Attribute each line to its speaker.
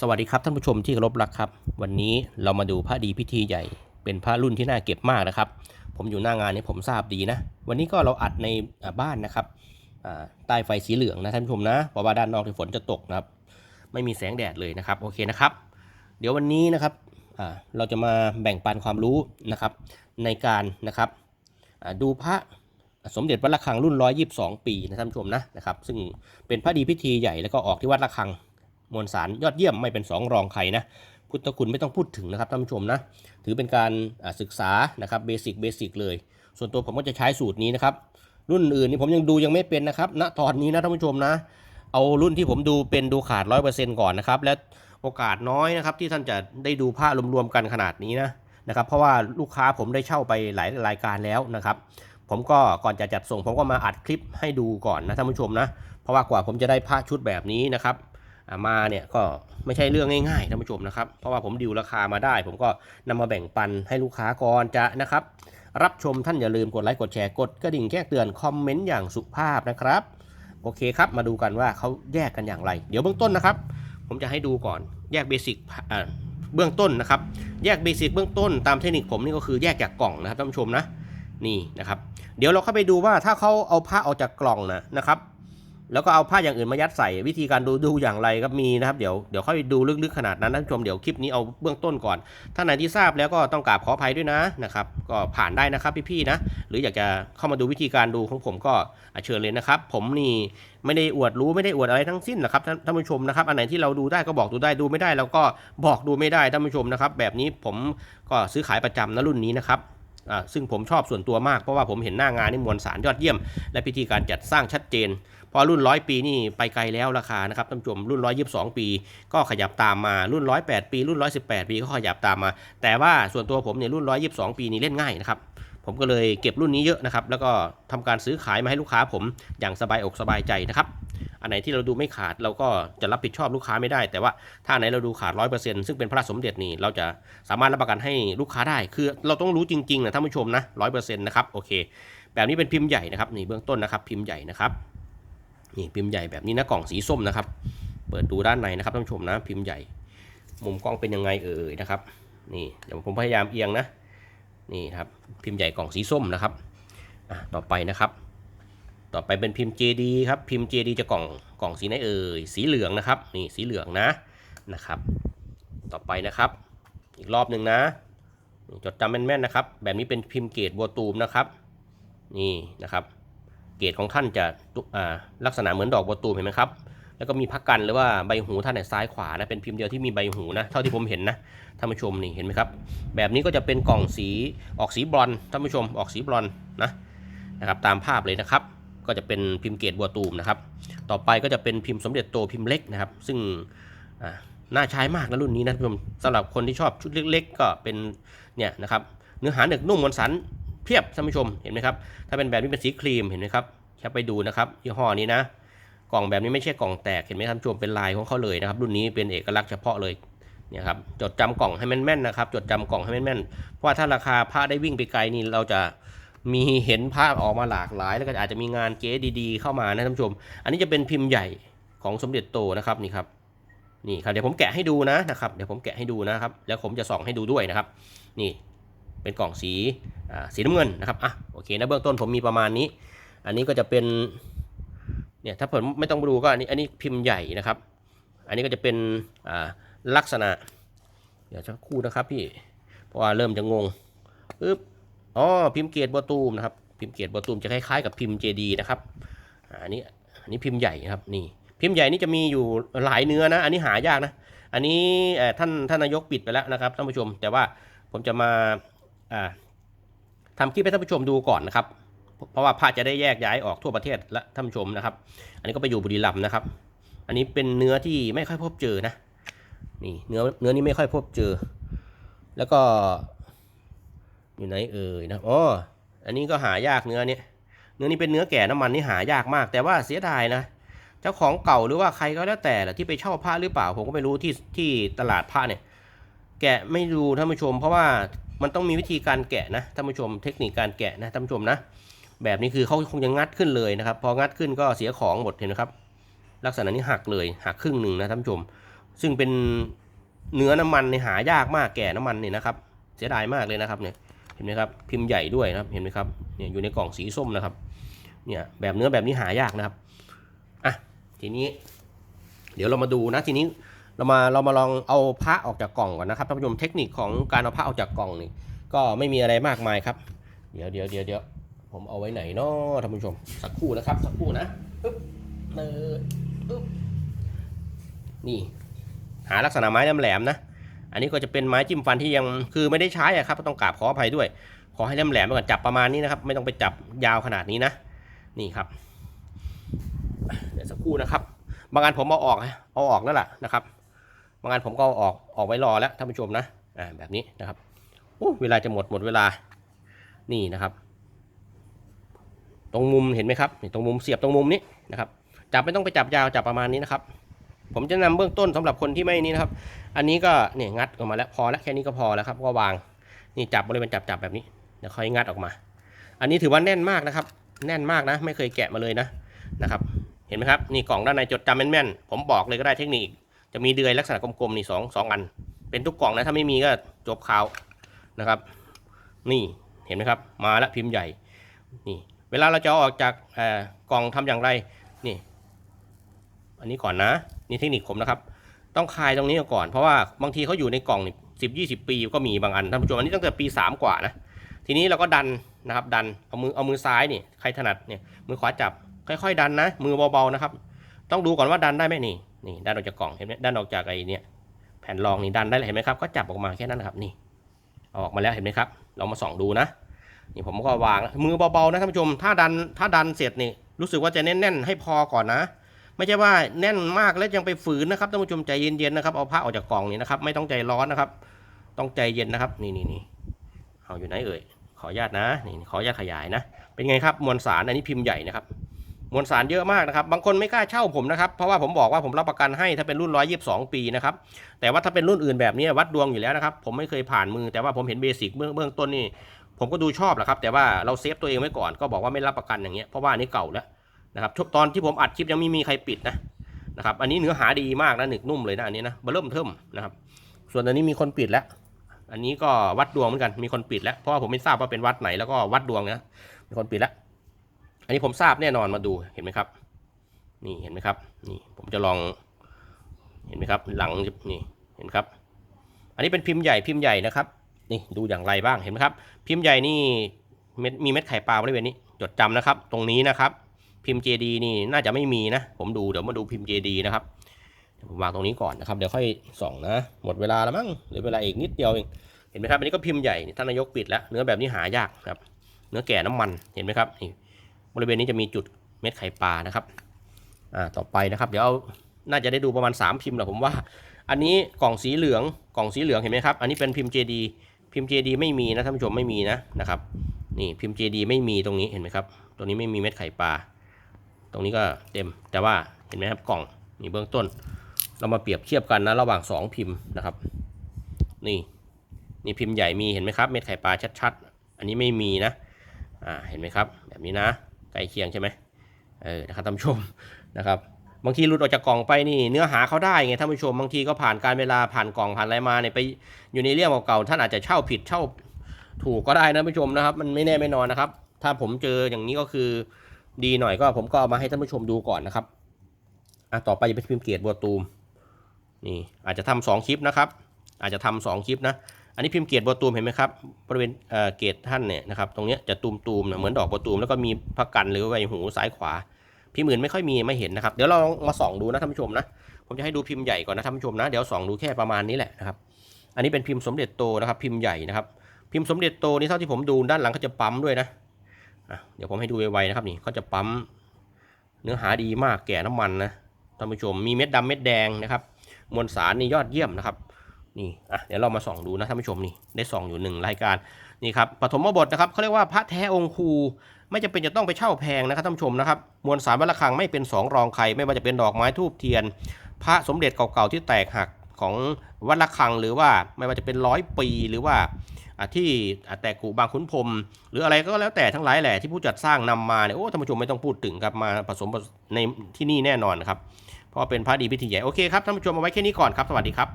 Speaker 1: สวัสดีครับท่านผู้ชมที่เคารพรักครับ วันนี้เรามาดูพระดีพิธีใหญ่ เป็นพระรุ่นที่น่าเก็บมากนะครับ ผมอยู่หน้างานนี้ผมทราบดีนะ วันนี้ก็เราอัดในบ้านนะครับใต้ไฟสีเหลืองนะท่านผู้ชมนะเพราะว่าด้านนอกที่ฝนจะตกนะครับ ไม่มีแสงแดดเลยนะครับโอเคนะครับ เดี๋ยววันนี้นะครับเราจะมาแบ่งปันความรู้นะครับ ในการนะครับดูพระสมเด็จวัดระฆังรุ่น 122 ปีนะท่านผู้ชมนะนะครับ ซึ่งเป็นพระดีพิธีใหญ่แล้วก็ออกที่วัดระฆัง มวลสารยอดเยี่ยมไม่เป็นสองรองใครนะพุทธคุณไม่ต้องพูดถึงนะครับท่านผู้ชมนะถือเป็นการศึกษานะครับเบสิกเบสิกเลย ส่วนตัวผมก็จะใช้สูตรนี้นะครับรุ่นอื่นนี่ผมยังดูยังไม่เป็นนะครับณตอนนี้นะท่านผู้ชมนะ เอารุ่นที่ผมดูเป็นดูขาดร้อยเปอร์เซ็นต์ก่อนนะครับและโอกาสน้อยนะครับที่ท่านจะได้ดูผ้ารวมๆกันขนาดนี้นะนะครับเพราะว่าลูกค้าผมได้เช่าไปหลายรายการแล้วนะครับผมก็ก่อนจะจัดส่งผมก็มาอัดคลิปให้ดูก่อนนะท่านผู้ชมนะเพราะว่ากว่าผมจะได้ผ้าชุดแบบนี้นะครับ มาเนี่ยก็ไม่ใช่เรื่องง่ายๆท่านผู้ชมนะครับ เพราะว่าผมดิวราคามาได้ ผมก็นำมาแบ่งปันให้ลูกค้าก่อนจะนะครับ รับชมท่านอย่าลืมกดไลค์กดแชร์กดกระดิ่งแจ้งเตือนคอมเมนต์อย่างสุภาพนะครับ โอเคครับ มาดูกันว่าเขาแยกกันอย่างไร เดี๋ยวเบื้องต้นนะครับ ผมจะให้ดูก่อนแยกเบสิกเบื้องต้นนะครับ แยกเบสิกเบื้องต้นตามเทคนิคผมนี่ก็คือแยกจากกล่องนะครับท่านผู้ชมนะนี่นะครับ เดี๋ยวเราเข้าไปดูว่าถ้าเขาเอาผ้าออกจากกล่องนะนะครับ แล้วก็เอาผ้าอย่างอื่นมายัดใส่วิธีการดูดูอย่างไรก็มีนะครับเดี๋ยวเดี๋ยวค่อยดูลึกๆขนาดนั้นท่านผู้ชมเดี๋ยวคลิปนี้เอาเบื้องต้นก่อนท่านไหนที่ทราบแล้วก็ต้องกราบขออภัยด้วยนะนะครับก็ผ่านได้นะครับพี่ๆนะหรืออยากจะเข้ามาดูวิธีการดูของผมก็เชิญเลยนะครับ ผมนี่ไม่ได้อวดรู้ไม่ได้อวดอะไรทั้งสิ้นนะครับท่านท่านผู้ชมนะครับ อันไหนที่เราดูได้ก็บอกดูได้ดูไม่ได้เราก็บอกดูไม่ได้ท่านผู้ชมนะครับ แบบนี้ผมก็ซื้อขายประจำนะรุ่นนี้นะครับ ซึ่งผมชอบส่วนตัวมากเพราะว่าผมเห็นหน้างานนี่มวลสารยอดเยี่ยม และพิธีการจัดสร้างชัดเจน พอรุ่นร้อยปีนี่ไปไกลแล้วราคานะครับท่านผู้ชมรุ่นร้อยยี่สิบสองปี ก็ขยับตามมารุ่นร้อยแปดปี รุ่นร้อยสิบแปดปีก็ขยับตามมา แต่ว่าส่วนตัวผมเนี่ยรุ่นร้อยยี่สิบสองปีนี่เล่นง่ายนะครับผมก็เลยเก็บรุ่นนี้เยอะนะครับแล้วก็ทำการซื้อขายมาให้ลูกค้าผมอย่างสบายอกสบายใจนะครับ อันไหนที่เราดูไม่ขาดเราก็จะรับผิดชอบลูกค้าไม่ได้ แต่ว่าถ้าไหนเราดูขาดร้อยเปอร์เซ็นต์ซึ่งเป็นพระสมเด็จนี่เราจะสามารถรับประกันให้ลูกค้าได้ คือเราต้องรู้จริงๆนะท่านผู้ชมนะร้อยเปอร์เซ็นต์นะครับโอเค แบบนี้เป็นพิมพ์ใหญ่นะครับนี่เบื้องต้นนะครับ พิมพ์ใหญ่นะครับนี่พิมพ์ใหญ่แบบนี้นะกล่องสีส้มนะครับ เปิดดูด้านในนะครับท่านผู้ชมนะพิมพ์ใหญ่ มุมกล้องเป็นยังไงเอ่ยนะครับ นี่เดี๋ยวผมพยายามเอียงนะนี่ครับพิมพ์ใหญ่กล่องสีส้มนะครับต่อไปนะครับ ต่อไปเป็นพิมพ์ JD ครับ พิมพ์ JD จะกล่องกล่องสีไหนเอ่ย สีเหลืองนะครับ นี่สีเหลืองนะ นะครับ ต่อไปนะครับ อีกรอบหนึ่งนะ จดจำแม่นๆนะครับ แบบนี้เป็นพิมพ์เกรดบัวตูมนะครับ นี่นะครับ เกรดของท่านจะอ่าลักษณะเหมือนดอกบัวตูมเห็นไหมครับ แล้วก็มีพักกันหรือว่าใบหูท่านเนี่ยซ้ายขวานะ เป็นพิมพ์เดียวที่มีใบหูนะ เท่าที่ผมเห็นนะท่านผู้ชมนี่เห็นไหมครับ แบบนี้ก็จะเป็นกล่องสีออกสีบรอนท่านผู้ชมออกสีบรอนนะ นะครับ ตามภาพเลยนะครับ ก็จะเป็นพิมพ์เกรดบัวตูมนะครับ ต่อไปก็จะเป็นพิมพ์สมเด็จโตพิมพ์เล็กนะครับ ซึ่งน่าใช้มากนะรุ่นนี้นะท่านผู้ชมสำหรับคนที่ชอบชุดเล็ก ๆ ก็เป็นเนี่ยนะครับเนื้อหาหนึกนุ่มมวลสันเพียบท่านผู้ชมเห็นไหมครับถ้าเป็นแบบนี้เป็นสีครีมเห็นไหมครับแค่ไปดูนะครับยี่ห้อนี้นะ กล่องแบบนี้ไม่ใช่กล่องแตกเห็นไหมท่านผู้ชมเป็นลายของเขาเลยนะครับ รุ่นนี้เป็นเอกลักษณ์เฉพาะเลยเนี่ยครับจดจำกล่องให้แม่นๆนะครับ จดจำกล่องให้แม่นๆเพราะว่าถ้าราคาผ้าได้วิ่งไปไกลนี่เราจะ มีเห็นภาพออกมาหลากหลาย แล้วก็อาจจะมีงานเก๋ดีๆเข้ามานะท่านผู้ชม อันนี้จะเป็นพิมพ์ใหญ่ของสมเด็จโตนะครับนี่ครับนี่ครับเดี๋ยวผมแกะให้ดูนะนะครับเดี๋ยวผมแกะให้ดูนะครับ แล้วผมจะส่องให้ดูด้วยนะครับ นี่เป็นกล่องสีสีน้ำเงินนะครับอะโอเคนะเบื้องต้นผมมีประมาณนี้ อันนี้ก็จะเป็นเนี่ยถ้าผมไม่ต้องดูก็อันนี้อันนี้พิมพ์ใหญ่นะครับ อันนี้ก็จะเป็นลักษณะ เดี๋ยวสักคู่นะครับพี่เพราะว่าเริ่มจะงงปึ๊บ อ๋อพิมพ์เกตบัวตูมนะครับ พิมพ์เกตบัวตูมจะคล้ายๆกับพิมพ์เจดีนะครับอันนี้อันนี้พิมพ์ใหญ่นะครับนี่พิมพ์ใหญ่นี่จะมีอยู่หลายเนื้อนะ อันนี้หายากนะ อันนี้ท่านท่านนายกปิดไปแล้วนะครับท่านผู้ชม แต่ว่าผมจะมาอ่าทำคลิปให้ท่านผู้ชมดูก่อนนะครับ เพราะว่าพระจะได้แยกย้ายออกทั่วประเทศและท่านผู้ชมนะครับ อันนี้ก็ไปอยู่บุรีรัมย์นะครับ อันนี้เป็นเนื้อที่ไม่ค่อยพบเจอนะนี่เนื้อเนื้อนี้ไม่ค่อยพบเจอ แล้วก็ อยู่ไหนเอ่ยนะอ๋ออันนี้ก็หายากเนื้อนี้เนื้อนี้เป็นเนื้อแก่น้ำมันนี่หายากมาก แต่ว่าเสียดายนะ เจ้าของเก่าหรือว่าใครก็แล้วแต่แหละที่ไปเช่าผ้าหรือเปล่าผมก็ไม่รู้ที่ที่ตลาดผ้าเนี่ย แกะไม่ดูท่านผู้ชม เพราะว่ามันต้องมีวิธีการแกะนะท่านผู้ชม เทคนิคการแกะนะท่านผู้ชมนะแบบนี้คือเขาคงจะงัดขึ้นเลยนะครับ พองัดขึ้นก็เสียของหมดเห็นไหมครับ ลักษณะนี้หักเลยหักครึ่งหนึ่งนะท่านผู้ชม ซึ่งเป็นเนื้อน้ำมันในหายากมากแก่น้ำมันนี่นะครับ เสียดายมากเลยนะครับเนี่ย เห็นไหมครับพิมพ์ใหญ่ด้วยนะครับเห็นไหมครับเนี่ยอยู่ในกล่องสีส้มนะครับเนี่ยแบบเนื้อแบบนี้หายากนะครับอะทีนี้ เดี๋ยวเรามาดูนะทีนี้เรามาเรามาลองเอาพระออกจากกล่องก่อนนะครับท่านผู้ชมเทคนิคของการเอาพระออกจากกล่องนี่ก็ไม่มีอะไรมากมายครับ เดี๋ยวเดี๋ยวเดี๋ยวเดี๋ยวผมเอาไว้ไหนเนาะท่านผู้ชมสักครู่นะครับสักครู่นะปึ๊บเนอปึ๊บนี่หาลักษณะไม้แหลมๆนะ อันนี้ก็จะเป็นไม้จิ้มฟันที่ยังคือไม่ได้ใช้อะครับต้องกราบขออภัยด้วย ขอให้แหลมๆไปก่อนจับประมาณนี้นะครับ ไม่ต้องไปจับยาวขนาดนี้นะ นี่ครับ เดี๋ยวสักครู่นะครับ บางอันผมเอาออกนะเอาออกแล้วล่ะนะครับ บางอันผมก็เอาออกออกไว้รอแล้วท่านผู้ชมนะอ่าแบบนี้นะครับโอ้เวลาจะหมดหมดเวลานี่นะครับ ตรงมุมเห็นไหมครับนี่ตรงมุมเสียบตรงมุมนี้นะครับ จับไม่ต้องไปจับยาวจับประมาณนี้นะครับ ผมจะนำเบื้องต้นสำหรับคนที่ไม่นี่นะครับ อันนี้ก็เนี่ยงัดออกมาแล้วพอแล้วแค่นี้ก็พอแล้วครับก็วางนี่จับบริเวณจับจับแบบนี้เดี๋ยวค่อยงัดออกมา อันนี้ถือว่าแน่นมากนะครับ แน่นมากนะ ไม่เคยแกะมาเลยนะนะครับ เห็นไหมครับนี่กล่องด้านในจดจำแม่นๆผมบอกเลยก็ได้เทคนิค จะมีเดือยลักษณะกลมๆนี่สองสองอัน เป็นทุกกล่องนะถ้าไม่มีก็จบข่าวนะครับ นี่เห็นไหมครับ มาแล้วพิมพ์ใหญ่นี่เวลาเราจะเอาออกจากเอ่อกล่องทำอย่างไรนี่ อันนี้ก่อนนะ นี่เทคนิคผมนะครับ ต้องคลายตรงนี้ก่อน เพราะว่าบางทีเขาอยู่ในกล่องสิบยี่สิบปีก็มีบางอันท่านผู้ชมอันนี้ตั้งแต่ปีสามกว่านะ ทีนี้เราก็ดันนะครับดันเอามือเอามือซ้ายนี่ใครถนัดเนี่ยมือขวาจับค่อยๆ ดันนะ มือเบาๆนะครับ ต้องดูก่อนว่าดันได้ไหมนี่นี่ดันออกจากกล่องเห็นไหมดันออกจากไอ้นี่แผ่นรองนี่ดันได้เลยเห็นไหมครับก็จับออกมาแค่นั้นนะครับนี่ออกมาแล้วเห็นไหมครับเรามาส่องดูนะนี่ผมก็วางมือเบาๆนะท่านผู้ชมถ้าดันถ้าดันเสร็จนี่รู้สึกว่าจะแน่นๆให้พอก่อนนะ ไม่ใช่ว่าแน่นมากแล้วยังไปฝืนนะครับท่านผู้ชมใจเย็นๆนะครับเอาผ้าออกจากกล่องนี่นะครับไม่ต้องใจร้อนนะครับ ต้องใจเย็นนะครับ นี่นี่นี่เอาอยู่ไหนเอ่ยขออนุญาตนะนี่ขออนุญาตขยายนะ เป็นไงครับมวลสารอันนี้พิมพ์ใหญ่นะครับมวลสารเยอะมากนะครับบางคนไม่กล้าเช่าผมนะครับเพราะว่าผมบอกว่าผมรับประกันให้ถ้าเป็นรุ่น 122 ปีนะครับแต่ว่าถ้าเป็นรุ่นอื่นแบบนี้วัดดวงอยู่แล้วนะครับผมไม่เคยผ่านมือแต่ว่าผมเห็นเบสิกเบื้องเบื้องต้นนี่ผมก็ดูชอบแหละครับแต่ว่าเราเซฟตัวเองไว้ก่อนก็บอกว่าไม่รับประกันอย่างเงี้ยเพราะว่าอันนี้เก่าแล้ว นะครับตอนที่ผมอัดคลิปยังไม่มีใครปิดนะนะครับอันนี้เนื้อหาดีมากนะหนึกนุ่มเลยนะอันนี้นะเร์เริ่มเทิมนะครับ ส่วนอันนี้มีคนปิดแล้ว อันนี้ก็วัดดวงเหมือนกันมีคนปิดแล้วเพราะว่าผมไม่ทราบว่าเป็นวัดไหนแล้วก็วัดดวงนะมีคนปิดแล้ว อันนี้ผมทราบแน่นอนมาดูเห็นไหมครับ นี่เห็นไหมครับ นี่ผมจะลองเห็นไหมครับ หลังนี่เห็นครับ อันนี้เป็นพิมพ์ใหญ่พิมพ์ใหญ่นะครับ นี่ดูอย่างไรบ้างเห็นไหมครับ พิมพ์ใหญ่นี่มีเม็ดไข่ปลาบริเวณนี้จดจำนะครับ ตรงนี้นะครับ พิมพ์ JD นี่น่าจะไม่มีนะ ผมดูเดี๋ยวมาดูพิมพ์ JD นะครับวผมวางตรงนี้ก่อนนะครับ เดี๋ยวค่อยส่องนะ หมดเวลาแล้วมั้งเหลือเวลาอีกนิดเดียวเอง เห็นไหมครับ อันนี้ก็พิมพ์ใหญ่ท่านนายกปิดแล้ว เนื้อแบบนี้หายากครับ เนื้อแก่น้ำมัน เห็นไหมครับ นี่ บริเวณนี้จะมีจุดเม็ดไข่ปลานะครับ อ่า ต่อไปนะครับ เดี๋ยวเอาน่าจะได้ดูประมาณ 3 พิมพ์แหละผมว่า อันนี้กล่องสีเหลือง กล่องสีเหลืองเห็นไหมครับ อันนี้เป็นพิมพ์ JD พิมพ์ JD ไม่มีนะท่านผู้ชมไม่มีนะนะครับ นี่พิมพ์ JD ไม่มีตรงนี้เห็นไหมครับ ตรงนี้ไม่มีเม็ดไข่ปลา ตรงนี้ก็เต็ม แต่ว่าเห็นไหมครับกล่องนี่เบื้องต้น เรามาเปรียบเทียบกันนะระหว่าง 2 พิมพ์นะครับ นี่นี่พิมพ์ใหญ่มีเห็นไหมครับเม็ดไข่ปลาชัดๆ อันนี้ไม่มีนะอ่าเห็นไหมครับ แบบนี้นะใกล้เคียงใช่ไหมเออนะครับท่านผู้ชมนะครับบางทีหลุดออกจากกล่องไปนี่เนื้อหาเขาได้ไงท่านผู้ชมบางทีก็ผ่านการเวลาผ่านกล่องผ่านอะไรมาเนี่ยไปอยู่ในเรื่องเก่าๆท่านอาจจะเช่าผิดเช่าถูกก็ได้นะท่านผู้ชมนะครับ มันไม่แน่ไม่นอนนะครับ ถ้าผมเจออย่างนี้ก็คือ ดีหน่อยก็ผมก็เอามาให้ท่านผู้ชมดูก่อนนะครับอะต่อไปจะเป็นพิมพ์เกียรติบัวตูมนี่อาจจะทำสองคลิปนะครับ อาจจะทำสองคลิปนะอันนี้พิมพ์เกียรติบัวตูมเห็นไหมครับบริเวณเอ่อเกตท่านเนี่ยนะครับตรงนี้จะตูมตูมๆนะเหมือนดอกบัวตูมแล้วก็มีพักกันหรือใบหูซ้ายขวา พิมพ์อื่นไม่ค่อยมีไม่เห็นนะครับเดี๋ยวเรามาส่องดูนะท่านผู้ชมนะผมจะให้ดูพิมพ์ใหญ่ก่อนนะท่านผู้ชมนะเดี๋ยวส่องดูแค่ประมาณนี้แหละนะครับอันนี้เป็นพิมพ์สมเด็จโตนะครับพิมพ์ใหญ่นะครับพิมพ์สมเด็จโตนี่เท่าที่ผมดูด้านหลังเขาจะปั๊มด้วยนะ เดี๋ยวผมให้ดูไวๆนะครับนี่เขาจะปั๊มเนื้อหาดีมากแก่น้ำมันนะท่านผู้ชมมีเม็ดดำเม็ดแดงนะครับ มวลสารนี่ยอดเยี่ยมนะครับนี่อะเดี๋ยวเรามาส่องดูนะท่านผู้ชมนี่ได้ส่องอยู่หนึ่งรายการนี่ครับปฐมบทนะครับเขาเรียกว่าพระแท้องคูไม่จำเป็นจะต้องไปเช่าแพงนะครับท่านผู้ชมนะครับมวลสารวัดระฆังไม่เป็นสองรองใครไม่ว่าจะเป็นดอกไม้ทูบเทียน พระสมเด็จเก่าๆที่แตกหักของวัดระฆังหรือว่าไม่ว่าจะเป็นร้อยปีหรือว่า ที่อะแตกกูบางขุนพรมหรืออะไรก็แล้วแต่ทั้งหลายแหละที่ผู้จัดสร้างนำมาเนี่ยโอ้ท่านผู้ชมไม่ต้องพูดถึงครับมาผสมในที่นี่แน่นอนครับเพราะเป็นพระดีพิธีใหญ่โอเคครับท่านผู้ชมเอาไว้แค่นี้ก่อนครับสวัสดีครับ